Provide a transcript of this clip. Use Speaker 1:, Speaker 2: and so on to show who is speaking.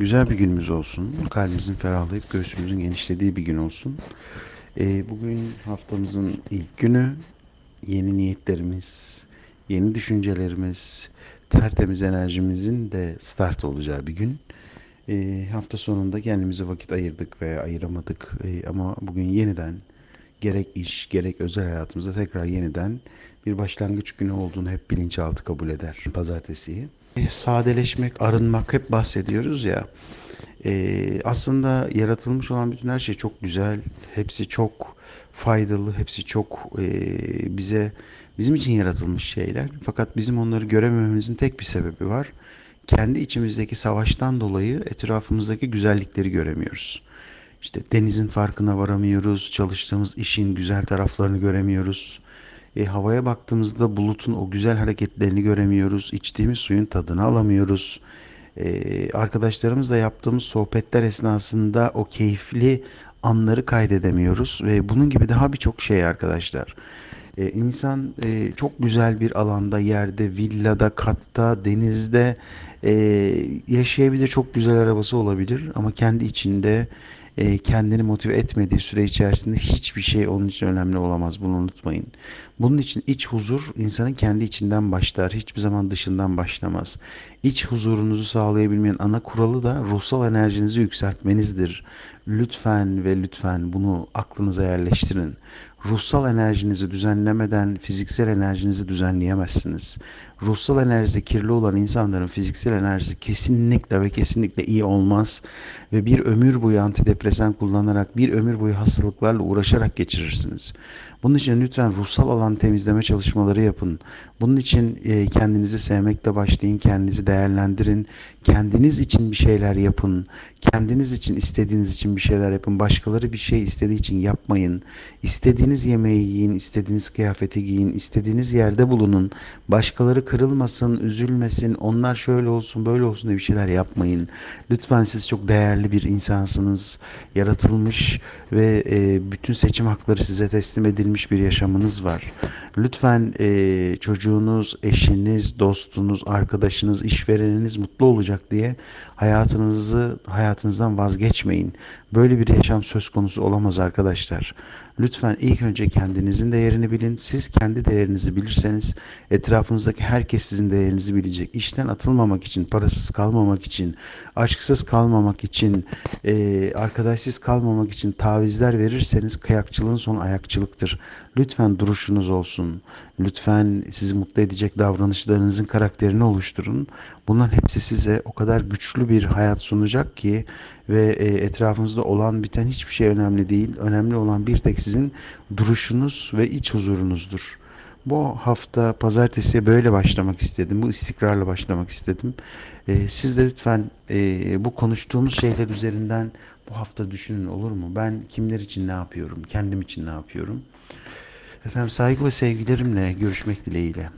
Speaker 1: Güzel bir günümüz olsun. Kalbimizin ferahlayıp göğsümüzün genişlediği bir gün olsun. Ee, bugün haftamızın ilk günü. Yeni niyetlerimiz, yeni düşüncelerimiz, tertemiz enerjimizin de start olacağı bir gün. Ee, hafta sonunda kendimize vakit ayırdık veya ayıramadık. Ee, ama bugün yeniden gerek iş gerek özel hayatımızda tekrar yeniden bir başlangıç günü olduğunu hep bilinçaltı kabul eder pazartesiyi. E, sadeleşmek, arınmak hep bahsediyoruz ya. E, aslında yaratılmış olan bütün her şey çok güzel. Hepsi çok faydalı, hepsi çok e, bize bizim için yaratılmış şeyler. Fakat bizim onları göremememizin tek bir sebebi var. Kendi içimizdeki savaştan dolayı etrafımızdaki güzellikleri göremiyoruz. İşte denizin farkına varamıyoruz, çalıştığımız işin güzel taraflarını göremiyoruz. E, havaya baktığımızda bulutun o güzel hareketlerini göremiyoruz, içtiğimiz suyun tadını alamıyoruz. E, arkadaşlarımızla yaptığımız sohbetler esnasında o keyifli anları kaydedemiyoruz ve bunun gibi daha birçok şey arkadaşlar. E, insan e, çok güzel bir alanda, yerde, villada, katta, denizde e, yaşayabilir. Çok güzel arabası olabilir ama kendi içinde e, kendini motive etmediği süre içerisinde hiçbir şey onun için önemli olamaz. Bunu unutmayın. Bunun için iç huzur insanın kendi içinden başlar. Hiçbir zaman dışından başlamaz. İç huzurunuzu sağlayabilmenin ana kuralı da ruhsal enerjinizi yükseltmenizdir. Lütfen ve lütfen bunu aklınıza yerleştirin. Ruhsal enerjinizi düzenlemeden fiziksel enerjinizi düzenleyemezsiniz. Ruhsal enerjisi kirli olan insanların fiziksel enerjisi kesinlikle ve kesinlikle iyi olmaz ve bir ömür boyu antidepresan kullanarak bir ömür boyu hastalıklarla uğraşarak geçirirsiniz. Bunun için lütfen ruhsal alan temizleme çalışmaları yapın. Bunun için e, kendinizi sevmekle başlayın, kendinizi değerlendirin, kendiniz için bir şeyler yapın, kendiniz için istediğiniz için bir şeyler yapın. Başkaları bir şey istediği için yapmayın. İstediğiniz yemeği yiyin, istediğiniz kıyafeti giyin, istediğiniz yerde bulunun. Başkaları kırılmasın, üzülmesin, onlar şöyle olsun, böyle olsun diye bir şeyler yapmayın. Lütfen siz çok değerli bir insansınız. Yaratılmış ve e, bütün seçim hakları size teslim edilmiş bir yaşamınız var. Lütfen e, çocuğunuz, eşiniz, dostunuz, arkadaşınız, işvereniniz mutlu olacak diye hayatınızı hayatınızdan vazgeçmeyin. Böyle bir yaşam söz konusu olamaz arkadaşlar. Lütfen ilk önce kendinizin değerini bilin. Siz kendi değerinizi bilirseniz etrafınızdaki herkes sizin değerinizi bilecek. İşten atılmamak için, parasız kalmamak için, aşksız kalmamak için, e, arkadaşsız kalmamak için tavizler verirseniz kayakçılığın sonu ayakçılıktır. Lütfen duruşunuz olsun. Lütfen sizi mutlu edecek davranışlarınızın karakterini oluşturun. Bunların hepsi size o kadar güçlü bir hayat sunacak ki ve e, etrafınızda olan biten hiçbir şey önemli değil. Önemli olan bir tek sizin duruşunuz ve iç huzurunuzdur. Bu hafta pazartesiye böyle başlamak istedim. Bu istikrarla başlamak istedim. Ee, siz de lütfen e, bu konuştuğumuz şeyler üzerinden bu hafta düşünün olur mu? Ben kimler için ne yapıyorum? Kendim için ne yapıyorum? Efendim saygı ve sevgilerimle görüşmek dileğiyle.